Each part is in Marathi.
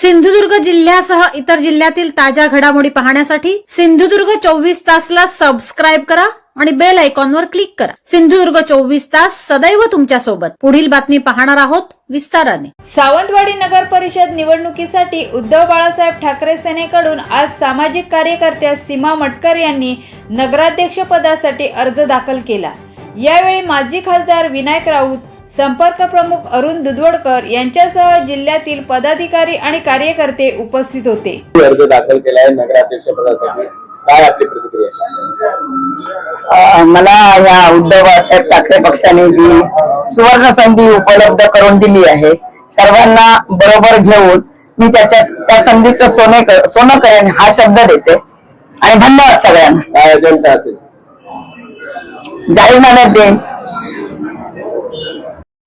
सिंधुदुर्ग जिल्ह्यासह इतर जिल्ह्यातील ताज्या घडामोडी पाहण्यासाठी सिंधुदुर्ग चोवीस तासला सबस्क्राईब करा आणि बेल आयकॉनवर क्लिक करा. सिंधुदुर्ग चोवीस तास सदैव तुमच्यासोबत. पुढील बातमी पाहणार आहोत विस्ताराने. सावंतवाडी नगर परिषद निवडणुकीसाठी उद्धव बाळासाहेब ठाकरे सेनेकडून आज सामाजिक कार्यकर्त्या सीमा मटकर यांनी नगराध्यक्ष पदासाठी अर्ज दाखल केला. यावेळी माजी खासदार विनायक राऊत संपर्क प्रमुख अरुण दुधवडकर यांच्यासह जिल्ह्यातील पदाधिकारी आणि कार्यकर्ते उपस्थित होते. अर्ज दाखल केलाय नगराध्यक्ष पदासाठी काय आपली प्रतिक्रिया? मला या उद्धव बाळासाहेब ठाकरे पक्षाने जी सुवर्ण संधी उपलब्ध करून दिली आहे सर्वांना बरोबर घेऊन मी त्याच्या त्या संधीचं सोने क- सोनं करेन हा शब्द देते. आणि धन्यवाद सगळ्यांना. काय अजेंडा असेल? जाहीरनाम्यात देईन.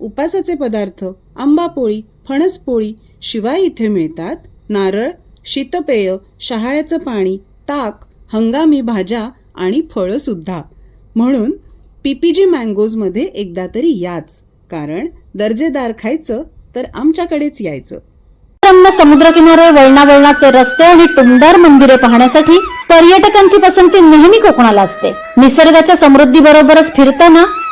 उपासाचे पदार्थ आंबापोळी फणसपोळी शिवाय इथे मिळतात. नारळ शीतपेय शहाळ्याचं पाणी ताक हंगामी भाज्या आणि फळंसुद्धा म्हणून पीपीजी मँगोजमध्ये एकदा तरी याच. कारण दर्जेदार खायचं तर आमच्याकडेच यायचं. रम्य समुद्रकिनारे वळणावळणाचे रस्ते आणि टुमदार मंदिरे पाहण्यासाठी पर्यटकांची पसंती नेहमी कोकणाला असते. निसर्गाच्या समृद्धी बरोबरच फिरताना